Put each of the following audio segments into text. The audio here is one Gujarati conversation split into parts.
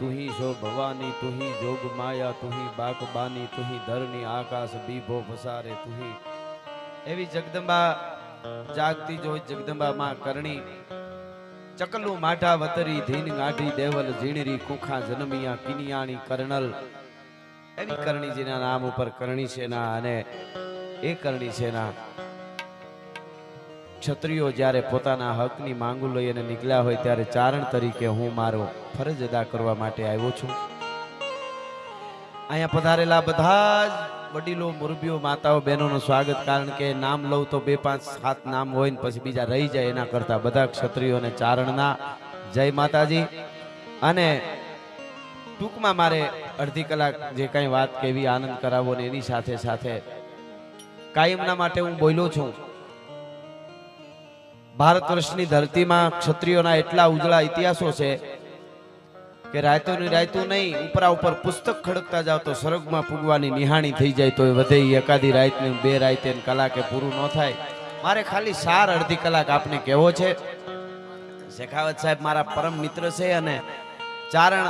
તુહી જો ભવાની, તુહી જોગ માયા, તુહી બાક બાની, તુહી ધરની આકાશ બીભો ભસારે તુહી. એવી જગદંબા જાગતી જોઈ જગદંબા માં કરણી. ચકલું માઠા વતરી, ધીન ગાઢી દેવલ ઝીણરી, કુખા જનમિયા કિનિયાણી કર્ણલ. એની કરણીજીના નામ ઉપર કરણી સેના અને એ કરણી સેના ક્ષત્રિયો જ્યારે પોતાના હકની માંગુ લઈ અને નીકળ્યા હોય ત્યારે ચારણ તરીકે હું મારો ફરજ અદા કરવા માટે આવ્યો છું. અહીંયા પધારેલા બધા જ વડીલો, મુરબીઓ, માતાઓ, બહેનોનું સ્વાગત. કારણ કે નામ લઉં તો બે પાંચ સાત નામ હોય ને પછી બીજા રહી જાય એના કરતાં બધા ક્ષત્રિયોને ચારણના. જય માતાજી. અને ટૂંકમાં મારે અડધી કલાક જે કાંઈ વાત કેવી આનંદ કરાવો ને એની સાથે સાથે કાયમના માટે હું બોલ્યો છું. ભારત વર્ષની ધરતીમાં ક્ષત્રિયોના એટલા ઉજળા ઇતિહાસો છે કે રાયતો રાયતું નહીં, ઉપરા ઉપર પુસ્તક ખડકતા જાવ તો સ્વર્ગમાં પૂગવાની નિહાણી થઈ જાય તો એ વધે એકાદી રાતને બે રાતે કલાકે પૂરું ન થાય. મારે ખાલી સાર અડધી કલાક આપને કહેવો છે. શેખાવત સાહેબ મારા પરમ મિત્ર છે અને ચારણ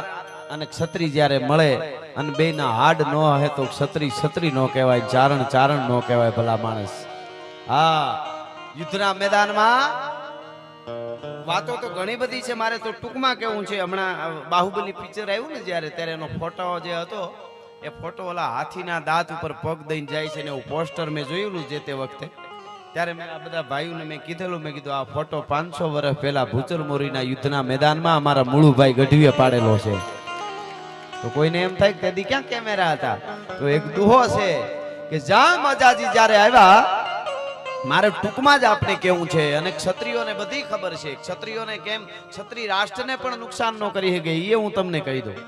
અને ક્ષત્રિય જ્યારે મળે અને બે ના હાડ ન હે તો ક્ષત્રિય ક્ષત્રિય ન કહેવાય, ચારણ ચારણ ન કહેવાય ભલા માણસ. હા યુદ્ધના મેદાનમાં? વાતો તો ઘણી બધી છે. મારે તો ટૂંકમાં કેવું છે. હમણાં બાહુબલી પિક્ચર આવ્યું ને જ્યારે, ત્યારે એનો ફોટો જે હતો, એ ફોટો ઓલા હાથીના દાંત ઉપર પગ દઈને જાય છે ને એવું પોસ્ટર મેં જોયેલું જે તે વખતે. ત્યારે મેં આ બધા ભાઈઓને મેં કીધેલું, મેં કીધું, આ ફોટો પાંચસો વર્ષ પહેલા ભૂચરમોરીના યુદ્ધના મેદાનમાં અમારા મુળુભાઈ ગઢવીએ પાડેલો છે. તો કોઈને એમ થાય કે ક્યાં કેમેરા હતા? તો એક દુહો છે કે જા મજાજી જ્યારે આવ્યા મારે ટૂંકમાં જ આપણે કેવું છે અને ક્ષત્રિયોને બધી ખબર છે. ક્ષત્રિયોને કેમ? ક્ષત્રિય રાષ્ટ્રને પણ નુકસાન ન કરી શકે એ હું તમને કહી દઉં.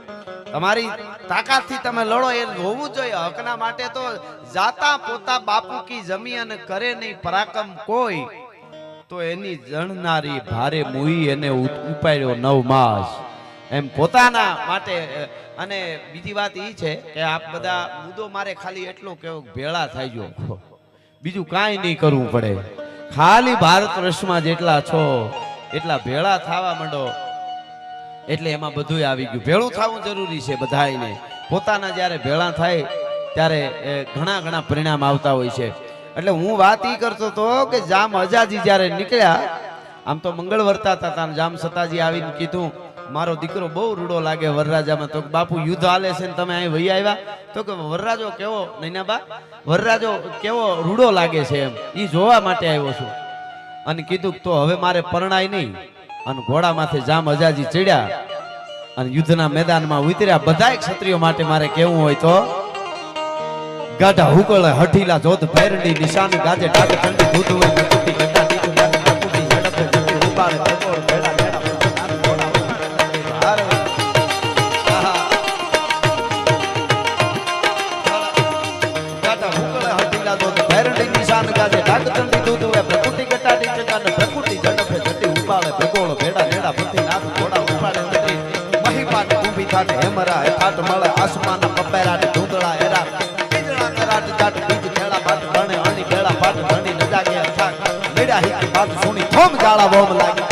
તમારી તાકાતથી તમે લડો, એ હોવું જોઈએ. હકના માટે તો જાતા પોતા બાપુ કી જમી અને કરે નહીં, પરાક્રમ કોઈ. તો એની જણનારી ભારે મુઈ એને ઉપાડ્યો નવ માસ એમ પોતાના માટે અને બીજી વાત એ છે કે આપ બધા મુદ્દો મારે ખાલી એટલો કેવો ભેળા થઈ ગયો. બીજું કાંઈ નહીં કરવું પડે. ખાલી ભારત વર્ષમાં જેટલા છો, એટલા ભેળા થવા માંડો. એટલે એમાં બધું આવી ગયું. ભેળું થવું જરૂરી છે બધાને પોતાના જ્યારે ભેળા થાય, ત્યારે ઘણા ઘણા પરિણામ આવતા હોય છે. એટલે હું વાત એ કરતો હતો કે જામ અજાજી જ્યારે નીકળ્યા, આમ તો મંગળ વર્તા હતા જામ સતાજી આવીને કીધું મારો દીકરો બહુ રૂડો લાગે વરરાજામાં. તો બાપુ, યુદ્ધ હાલે છે ને તમે અહીં વહી આવ્યા? તો કે વરરાજો કેવો, નૈનાબા? વરરાજો કેવો રૂડો લાગે છે એમ. એ જોવા માટે આવ્યો છું. અને કીધું તો હવે મારે પરણાય નહીં. અને ઘોડા માથે જામ અજાજી ચડ્યા. અને યુદ્ધના મેદાનમાં ઉતર્યા. બધાય ક્ષત્રિયો માટે મારે કેવું હોય તો? ગાઢા હુકળે, હઠીલા, જોત, ભેરડી, નિશાન, ગાજે ડાક ઠંડી દૂધ હોય મેડા હિકી પાટ સુણી. થોમ જાળા બોમ લાગી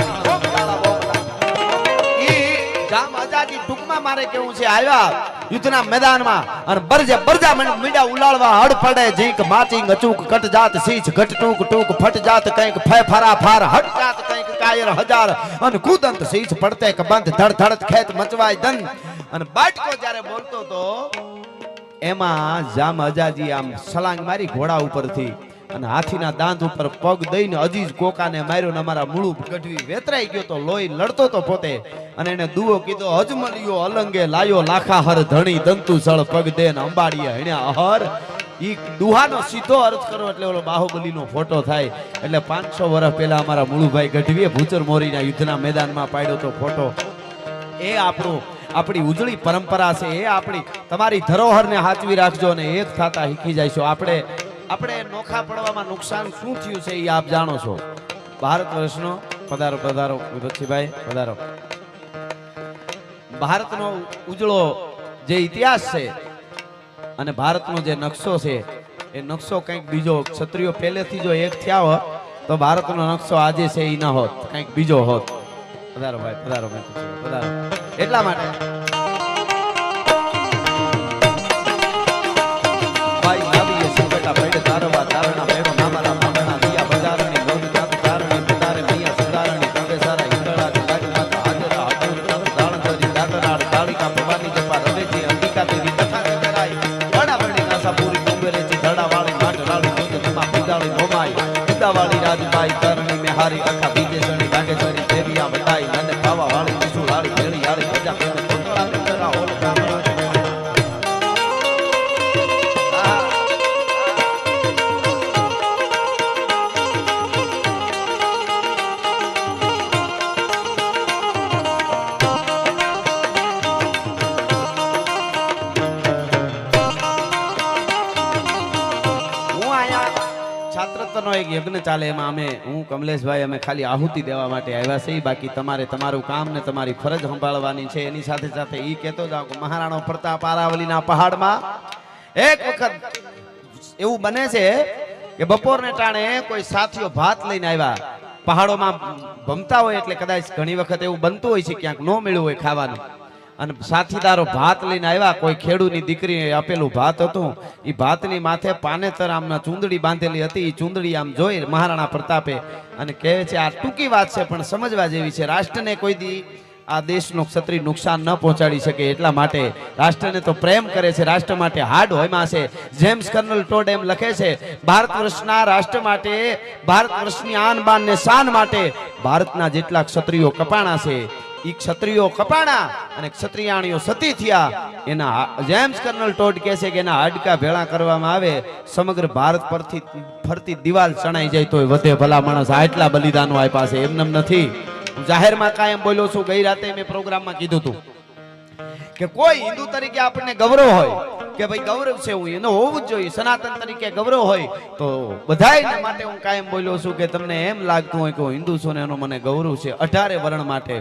ઈ જામ આજાદી ટૂંકમાં મારે કેવું છે આવ્યા યુદ્ધના મેદાનમાં અને બરજે બરજા મીડા ઉલાળવા હડ પડે જીંક માચિંગ, અચૂક કટ જાત સીચ, ઘટ ટૂંક ટૂંક ફટ જાત કંઈક ફે ફરા ફાર હટ જાત કંઈક કાયર, હજાર, અને કુદંત, સીચ પડતે કે બંધ, ધડ ધડ ખેત, મચવાય દન અને બાટકો જ્યારે બોલતો તો, એમાં જામ અજાજી આમ સલાંગ મારી ઘોડા ઉપરથી અને હાથીના દાંત ઉપર પગ દઈને અજીજ કોકાને માર્યો ને અમારા મૂળું ગઢવી વેતરાઈ ગયો તો લોહી લડતો તો પોતે. અને એને દુવો કીધો, અજમલિયો અલંગે લાયો લાખા હર ધણી દંતુ સળ પગ દે ને અંબાડીએ હણ્યા અહર. ઈ દુહાનો સીધો અર્થ કરો એટલે ઓલો બાહુબલીનો ફોટો થાય. એટલે પાંચસો વર્ષ પહેલા અમારા મુળુભાઈ ગઢવીએ ભૂચર મોરીના યુદ્ધના મેદાનમાં પાડ્યો તો ફોટો. એ આપણો, આપણી ઉજળી પરંપરા છે, એ આપણી, તમારી ધરોહરને હાચવી રાખજો અને એક થતા શીખી જઈશું. આપણે આપણે નોખા પડવામાં નુકસાન શું થયું છે એ આપ જાણો છો? ભારત વર્ષનો, પધારો પધારો વિભક્તિભાઈ પધારો. ભારતનો ઉજળો જે ઇતિહાસ છે અને ભારતનો જે નકશો છે, એ નકશો કંઈક બીજો ક્ષત્રિયો પહેલેથી જો એક થયા હોત, તો ભારતનો નકશો આજે છે એ ન હોત, કંઈક બીજો હોત. પધારો ભાઈ, પધારો પધારો. એટલા માટે ચાલે એમાં અમે, હું, કમલેશભાઈ, અમે ખાલી આહુતિ દેવા માટે આવ્યા છીએ. બાકી તમારે તમારું કામ ને તમારી ફરજ સંભાળવાની છે. એની સાથે સાથે એ કહેતો જાઉં કે મહારાણો પ્રતાપ આરાવલીના પહાડમાં એક વખત એવું બને છે કે બપોરને ટાણે કોઈ સાથીઓ ભાત લઈને આવ્યા. પહાડોમાં ભમતા હોય એટલે કદાચ ઘણી વખત એવું બનતું હોય છે, ક્યાંક ન મળ્યું હોય ખાવાનું. અને સાથીદારો ભાત લઈને આવ્યા. કોઈ ખેડૂની દીકરીએ આપેલું ભાત હતું. એ ભાતની માથે પાનેતર આમના ચૂંદડી બાંધેલી હતી. એ ચૂંદડી આમ જોઈ મહારાણા પ્રતાપે અને કહે છે, આ ટૂંકી વાત છે, પણ સમજવા જેવી છે. રાષ્ટ્રને કોઈ દી આ દેશનો ક્ષત્રિય નુકસાન ન પહોંચાડી શકે એટલા માટે રાષ્ટ્રને તો પ્રેમ કરે છે. રાષ્ટ્ર માટે હાર્ડ હોયમાં છે. જેમ્સ કર્નલ ટોડ એમ લખે છે, ભારત વર્ષના રાષ્ટ્ર માટે, ભારત વર્ષની આન બાન ને શાન માટે ભારતના જેટલા ક્ષત્રિયો કપાણા છે ઈ ક્ષત્રિયો કપાણા અને ક્ષત્રિયાણીઓ સતી થયા. એના જેમ્સ કર્નલ ટોડ કહે છે કે એના હાડકા ભેળા કરવામાં આવે, સમગ્ર ભારત પરથી ફરતી દિવાલ ચણાઈ જાય તોય વધે ભલા માણસ. આટલા બલિદાનો આપ્યા છે એમને એમ નથી. હું જાહેરમાં કાયમ બોલ્યો છું, ગઈ રાતે મેં પ્રોગ્રામમાં કીધું હતું કે કોઈ હિન્દુ તરીકે આપણને ગૌરવ હોય, કે ભાઈ ગૌરવ છે, હું એનો હોવું જ જોઈએ, સનાતન તરીકે ગૌરવ હોય, તો બધાય માટે હું કાયમ બોલ્યો છું કે તમને એમ લાગતું હોય કે હું હિન્દુ છું ને એનો મને ગૌરવ છે. અઢારે વર્ણ માટે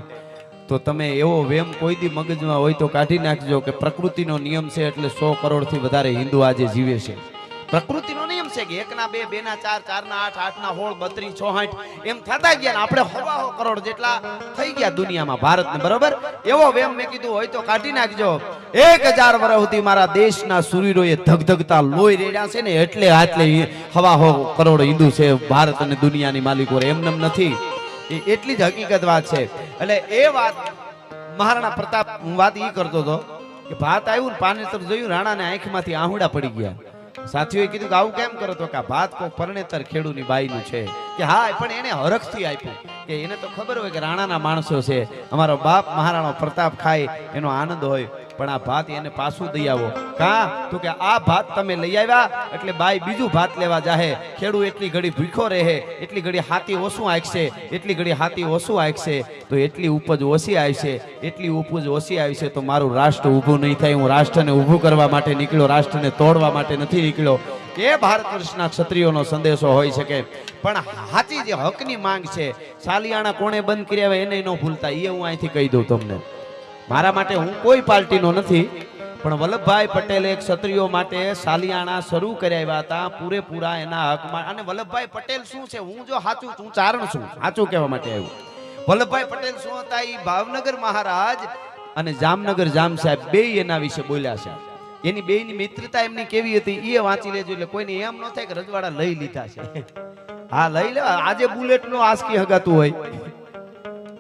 તો તમે એવો વેમ કોઈ દી મગજમાં હોય તો કાઢી નાખજો કે પ્રકૃતિનો નિયમ છે એટલે સો કરોડથી વધારે હિન્દુ આજે જીવે છે. પ્રકૃતિનો નિયમ છે કે એકના બે, બેના ચાર, ચારના આઠ, આઠના હોળ, બત્રીસ ચોહાઠ એમ થતા ગયા આપણે હવા કરોડ જેટલા થઈ ગયા દુનિયામાં, ભારતને, બરોબર? એવો વેમ મેં કીધું હોય તો કાઢી નાખજો. એક હજાર વર્ષ સુધી મારા દેશના સૂર્યરોએ ધગધગતા લોહી રેડ્યા છે ને એટલે આટલે હવાહો કરોડ હિન્દુ છે, ભારત અને દુનિયાની માલિકો એમને એમ નથી. એ એટલી જ હકીકત વાત છે. એટલે એ વાત મહારાણા પ્રતાપ, હું વાત એ કરતો હતો કે ભાત આવ્યું ને પાનેતર જોયું રાણાને આંખમાંથી આહુડા પડી ગયા. સાથીઓએ કીધું કે આવું કેમ કરો તો કે ભાત કોઈ પરણેતર ખેડૂની બાઈનું છે. કે હા પણ એને હરખથી આપ્યું. કે એને તો ખબર હોય કે રાણાના માણસો છે. અમારો બાપ મહારાણો પ્રતાપ ખાય, એનો આનંદ હોય. પણ આ ભાત એને પાછું દઈ આવો. કા તો કે આ ભાત તમે લઈ આવ્યા, એટલે બાઈ બીજું ભાત લેવા જાહે. ખેડૂ એટલી ઘડી ભૂખો રહે, એટલી ઘડી હાથી ઓછું આંકશે એટલી ઘડી હાથી ઓછું આંકશે તો એટલી ઉપજ ઓછી આવશે, એટલી ઉપજ ઓછી આવશે, તો મારું રાષ્ટ્ર ઊભું નહીં થાય. હું રાષ્ટ્રને ઊભું કરવા માટે નીકળ્યો, રાષ્ટ્રને તોડવા માટે નથી નીકળ્યો. એ ભારત વર્ષના ક્ષત્રિયોનો સંદેશો હોઈ શકે પણ હાચી જે હકની માંગ છે, સાલિયાણા કોણે બંધ કર્યા હોય એને ન ભૂલતા એ હું અહીંથી કહી દઉં તમને. મારા માટે હું કોઈ પાર્ટીનો નથી, પણ વલ્લભભાઈ પટેલે ક્ષત્રિયો માટે સાલિયાણા શરૂ કર્યા હતા, પૂરેપૂરા એના હકમાં. અને વલ્લભભાઈ પટેલ શું છે? હું જો સાચું હું ચારણ છું, સાચું કહેવા માટે આવ્યું. વલ્લભભાઈ પટેલ શું હતા? એ ભાવનગર મહારાજ અને જામનગર જામ સાહેબ બે એના વિશે બોલ્યા છે. એની બેયની મિત્રતા એમની કેવી હતી? એ વાંચી લેજો, એટલે કોઈને એમ ન થાય કે રજવાડા લઈ લીધા છે. હા, લઈ લેવા આજે બુલેટ નો આસકી હગાતું હોય.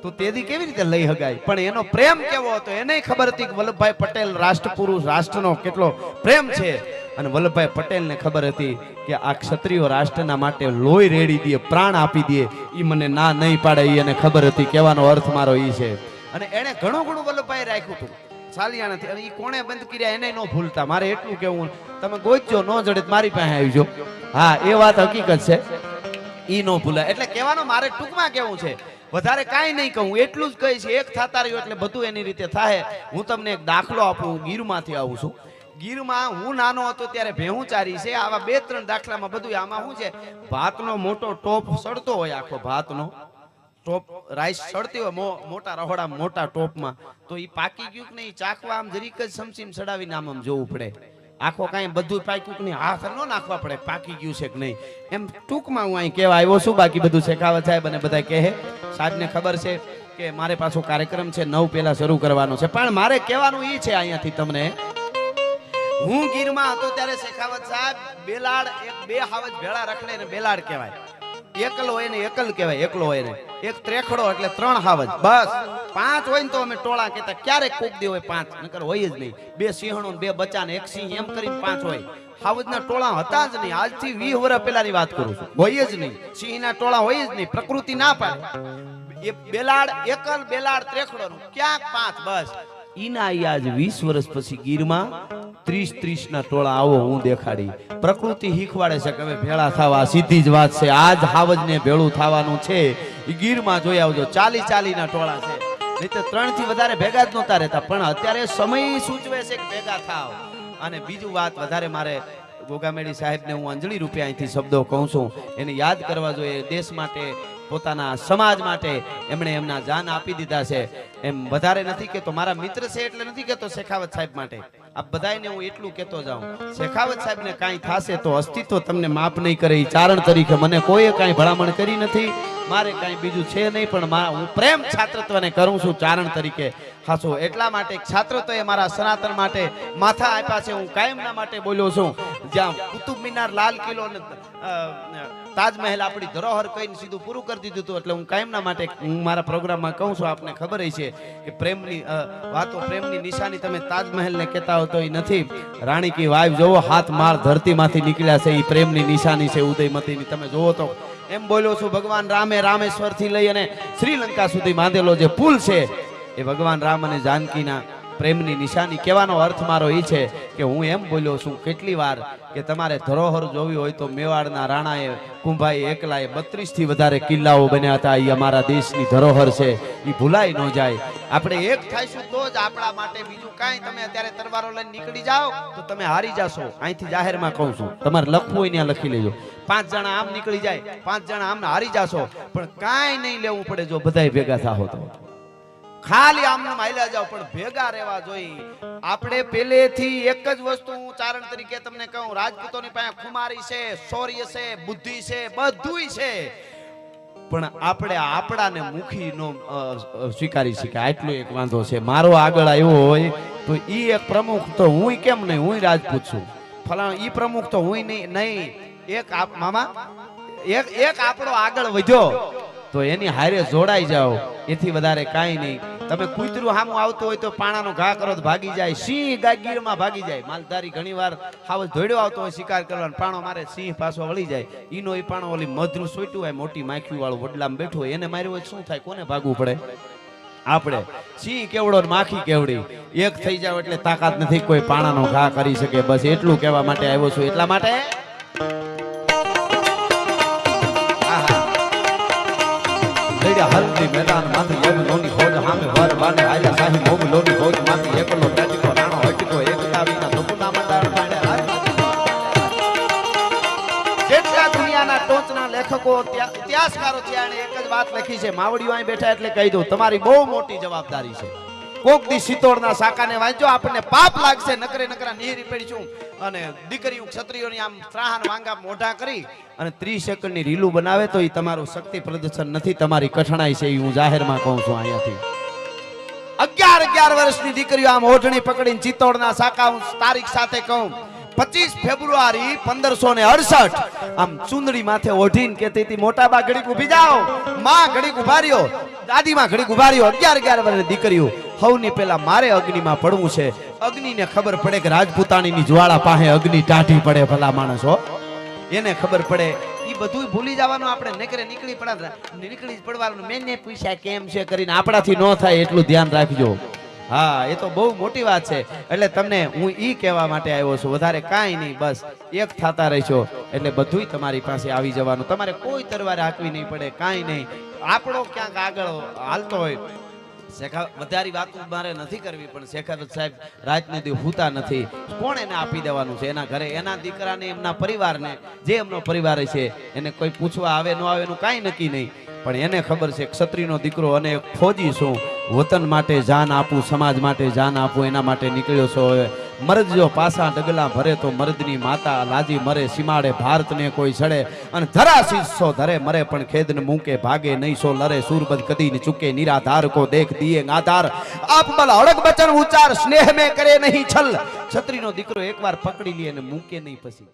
તો તેથી કેવી રીતે લઈ હગાય? પણ એનો પ્રેમ કેવો હતો? એને ખબર હતી કે વલ્લભભાઈ પટેલ રાષ્ટ્રપુરુષ, રાષ્ટ્રનો કેટલો પ્રેમ છે. અને વલ્લભભાઈ પટેલને ખબર હતી કે આ ક્ષત્રિયો રાષ્ટ્રના માટે લોહી રેડી દે, પ્રાણ આપી દે. એ મને ના નહીં પાડે એ એને ખબર હતી. કહેવાનો અર્થ મારો એ છે. અને એણે ઘણું ઘણું વલ્લભભાઈ રાખ્યું હતું. સાલિયાણાથી અને એ કોણે બંધ કર્યા એને ન ભૂલતા. મારે એટલું કેવું તમે ગોચજો, ન જડે મારી પાસે આવજો હા, એ વાત હકીકત છે. ઈ ન ભૂલાય. એટલે કહેવાનો મારે ટૂંકમાં કેવું છે? વધારે કાંઈ નહીં કહું, એટલું જ કહીશ, એક થતા રહ્યું એટલે બધું એની રીતે થાય હું તમને એક દાખલો આપું, હું ગીરમાંથી આવું છું. ગીરમાં હું નાનો હતો ત્યારે ભેહું ચારી છે, આવા બે ત્રણ દાખલામાં બધું આમાં શું છે? ભાતનો મોટો ટોપ સડતો હોય આખો ભાતનો. ટોપ રાઈસ સડતી હોય મોટા રહોડા મોટા ટોપમાં. તો એ પાકી ગયું કે નહીં? ચાખવા આમ જરીક જ સમસીમ સડાવીને આમ આમ જોવું પડે. આખો કાંઈ બધું પાક્યું કે નહીં? હાથ ન નાખવા પડે. પાકી ગયું છે કે નહીં? એમ ટૂંકમાં હું અહીં કહેવા આવ્યો છું. બાકી બધું શેખાવત સાહેબ અને બધા કહે સાહેબને ખબર છે કે મારે પાછો કાર્યક્રમ છે. નવ પહેલા શરૂ કરવાનો છે. પણ મારે કહેવાનું એ છે અહીંયાથી તમને. હું ગીરમાં હતો ત્યારે શેખાવત સાહેબ બેલાડ એક બે હાવજ ભેળા રખડે ને બેલાડ કહેવાય. એકલ હોય ને એકલ કહેવાય, એકલો હોય ને. એક ત્રેખડો એટલે ત્રણ હાવજ. બસ. પાંચ હોય ને તો અમે ટોળા કહેતા, ક્યારેક કોક હોય પાંચ. નકર હોય જ નહીં. બે સિંહણો ને બે બચ્ચા ને એક સિંહ, એમ કરીને પાંચ હોય. હાવજના ટોળા હતા જ નહીં. આજથી વીસ વર્ષ પહેલાની વાત કરું છું. હોય જ નહીં. સિંહના ટોળા હોય જ નહીં. પ્રકૃતિ ના પાડે. એ બેલાડ, એકલ બેલાડ ત્રેખડો ક્યાંક પાંચ. બસ. ઈના આજ વીસ વર્ષ પછી ગીરમાં ત્રીસ ત્રીસ ટોળા આવો હું દેખાડી. પ્રકૃતિ શીખવાડે છે કે હવે ભેળા થવા સીધી જ વાત છે. આજ હાવજ ભેળું થવાનું છે. ગીરમાં જોઈ આવજો, ચાલી ચાલી ટોળા છે. નહીં તો વધારે ભેગા નહોતા રહેતા, પણ અત્યારે સમય સૂચવે છે કે ભેગા થાવ. અને બીજું વાત, વધારે મારે ગોગામેડી સાહેબને હું અંજલિ રૂપે અહીંથી શબ્દો કહું છું. એને યાદ કરવા જોઈએ, દેશ માટે, પોતાના સમાજ માટે એમણે એમના જાન આપી દીધા છે. એમ વધારે નથી કહેતો, મારા મિત્ર છે એટલે નથી કહેતો શેખાવત સાહેબ માટે. આ બધાને હું એટલું કહેતો જાઉં. શેખાવત સાહેબને કાંઈ થાશે તો અસ્તિત્વ તમને માફ નહીં કરે ચારણ તરીકે. મને કોઈએ કાંઈ ભલામણ કરી નથી. મારે કાંઈ બીજું છે નહીં, પણ હું પ્રેમ છાત્રત્વને કરું છું ચારણ તરીકે. હાસો, એટલા માટે છાત્રત્વ એ મારા સનાતન માટે માથા આપ્યા છે. હું કાયમના માટે બોલ્યો છું. જ્યાં કુતુબ મિનાર લાલ કિલ્લો અને તાજમહેલ આપણી ધરોહર કહીને સીધું પૂરું કરી દીધું હતું. એટલે હું કાયમના માટે હું મારા પ્રોગ્રામમાં કહું છું, આપને ખબર છે કે પ્રેમની વાતો પ્રેમની નિશાની તમે તાજમહેલને કહેતા હો તો એ નથી. રાણી કી વાઈફ જોવો, હાથ માર ધરતીમાંથી નીકળ્યા છે, એ પ્રેમની નિશાની છે ઉદયમતીની તમે જોવો તો એમ બોલ્યો છું, ભગવાન રામે રામેશ્વરથી લઈ અને શ્રીલંકા સુધી બાંધેલો જે પુલ છે, એ ભગવાન રામ અને જાનકીના પ્રેમની નિશાની કહેવાનો અર્થ મારો એ છે કે હું એમ બોલ્યો છું, કેટલી વાર કે તમારે ધરોહર જોવી હોય તો મેવાડના રાણાએ કુંભાઈ એકલાએ બત્રીસથી વધારે કિલ્લાઓ બન્યા હતા. એ અમારા દેશની ધરોહર છે. એ ભૂલાઈ ન જાય. આપણે એક થાયશું તો જ આપણા માટે બીજું કાંઈ. તમે અત્યારે તરવારો લઈને નીકળી જાઓ, તો તમે હારી જશો. અહીંથી જાહેરમાં કહું છું, તમારે લખવું હોય ત્યાં લખી લેજો. પાંચ જણા આમ નીકળી જાય, પાંચ જણા આમ હારી જાશો. પણ કાંઈ નહીં લેવું પડે જો બધાય ભેગા થાહો તો. ખાલી આમને માયલા જાવ પણ ભેગા રહેવા જોઈએ આપણે પહેલેથી એક જ વસ્તુ હું ચારણ તરીકે તમને કહું, રાજપૂતોની પાસે ખુમારી છે, શૌર્ય છે, બુદ્ધિ છે, બધુંય છે. પણ આપણે આપણાને મુખી નો સ્વીકારી શકાય. આટલો એક વાંધો છે. મારો આગળ આવ્યો હોય તો ઈ એક પ્રમુખ તો હું કેમ નહીં? હું રાજપૂત છું. ફલાણ ઈ પ્રમુખ તો હું નહીં નહીં. એક આપ, મામા, એક એક આપણો આગળ વધ્યો. તો એની હારે જોડાઈ જાઓ. એથી વધારે કાંઈ નહીં. તમે કૂતરું સામું આવતું હોય તો પાણાનો ઘા કરો ભાગી જાય. સિંહ ગાગીરમાં ભાગી જાય. માલધારી ઘણી વાર હાવ ધોડ્યો આવતો હોય, શિકાર કરવાનો. પાણો મારે, સિંહ પાછો વળી જાય. ઈનો એ પાણો ઓલી મધરું સોટ્યું હોય, મોટી માખી વાળું વડલામાં બેઠું હોય, એને માર્યું હોય શું થાય? કોને ભાગવું પડે? આપણે. સિંહ કેવડો માખી કેવડી? એક થઈ જાવ એટલે તાકાત નથી કોઈ પાણાનો ઘા કરી શકે. બસ એટલું કહેવા માટે આવ્યો છું. એટલા માટે લડ્યા મેદાનમાંથી એક લોની ફોજ હામે વર બાને આયલા સાહી મોગ લોની ફોજમાંથી એકલો ટાટીકો રાણો હટકો એકતા વિના સપના મંડાણ પાડે જેટલા દુનિયાના ટોચના લેખકો ઇતિહાસકારો છે અને એક જ વાત લખી છે, માવડીઓ અહીં બેઠા એટલે કહી દઉં, તમારી બહુ મોટી જવાબદારી છે. કોક દી સિત્તોડના સાકાને વાંચજો, આપણને પાપ લાગશે, નકરે નકરા નિહરી પડીશું અને દીકરીઓ ક્ષત્રિયોની આમ ત્રાહન વાંગા મોઢા કરી અને ત્રીસ સેકન્ડની રીલું બનાવે તો એ તમારું શક્તિ પ્રદર્શન નથી, તમારી કઠણાઈ છે એ હું જાહેરમાં કહું છું અહીંયાથી. અગિયાર અગિયાર વર્ષની દીકરીઓ આમ ઓઢણી પકડીને ચિત્તોડના સાકા હું તારીખ સાથે કહું. પચીસ ફેબ્રુઆરી પંદરસો ને અડસઠ, આમ ચુંદડી માથે ઓઢીને કેતી હતી, મોટા બા, ઘડીક ઊભી જાઓ. માં, ઘડીક ઊભા રહ્યો. દાદીમાં, ઘડીક ઊભા રહ્યો. અગિયાર અગિયાર વર્ષની દીકરીઓ હવની પેલા મારે અગ્નિમાં પડવું છે. અગ્નિને ખબર પડે કે રાજપૂતાણીની જ્વાળા પાસે અગ્નિ ટાઢી પડે ભલા માણસ એને ખબર પડે. એ બધું ભૂલી જવાનું આપણે, નકરે નીકળી પડે નીકળી આપણાથી ન થાય એટલું ધ્યાન રાખજો. હા, એ બહુ મોટી વાત છે. એટલે તમને હું ઈ કહેવા માટે આવ્યો છું. વધારે કાંઈ નહીં, બસ એક થતા રહેશો. એટલે બધુંય તમારી પાસે આવી જવાનું. તમારે કોઈ તરવારે હાંકવી નહીં પડે, કાંઈ નહીં. આપણો ક્યાંક આગળ હાલતો હોય વધારે વાતો મારે નથી કરવી, પણ શેખાવત સાહેબ રાતને હુતા નથી. કોણ એને આપી દેવાનું છે એના ઘરે? એના દીકરાને, એમના પરિવારને, જે એમનો પરિવાર છે, એને કોઈ પૂછવા આવે, ન આવે એનું કાંઈ નક્કી નહીં. પણ એને ખબર છે ક્ષત્રિયનો દીકરો અને ફોજી છું. વતન માટે જાન આપું, સમાજ માટે જાન આપું, એના માટે નીકળ્યો છો. હવે મરદ જો પાસા ડગલા ભરે તો મરદની માતા લાજી મરે, સીમાડે ભારતને કોઈ સડે અને ધરા શીશો ધરે મરે, પણ ખેદને મૂકે, ભાગે નહીં, સો લરે. સુરબદ કદી ને ચૂકે, નિરાધાર કો દેખ દિયે આધાર આપ બલ અડગ બચન ઉચ્ચાર સ્નેહ મે કરે નહીં છલ. છત્રીનો દીકરો એકવાર પકડી લે અને મૂકે નહીં પછી.